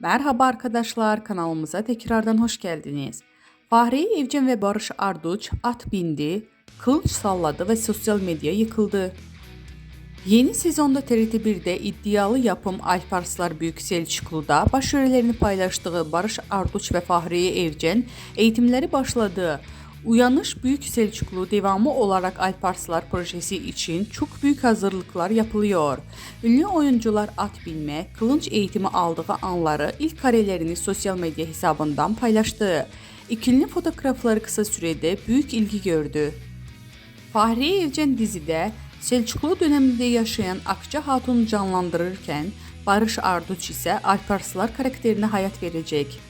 Merhaba arkadaşlar, kanalımıza tekrardan hoş geldiniz. Fahri Evcen ve Barış Arduç at bindi, kılıç salladı ve sosyal medya yıkıldı. Yeni sezonda TRT1'de iddialı yapım Alparslar Büyük Selçuklu'da başarılarını paylaştığı Barış Arduç ve Fahriye Evcen eğitimleri başladı. Uyanış Büyük Selçuklu devamı olarak Alparslar projesi için çok büyük hazırlıklar yapılıyor. Ünlü oyuncular at binme, kılınç eğitimi aldığı anları ilk karelerini sosyal medya hesabından paylaştı. İkili fotoğrafları kısa sürede büyük ilgi gördü. Fahriye Evcen dizide Selçuklu döneminde yaşayan Akça Hatun'u canlandırırken Barış Arduç ise Alparslar karakterine hayat verecek.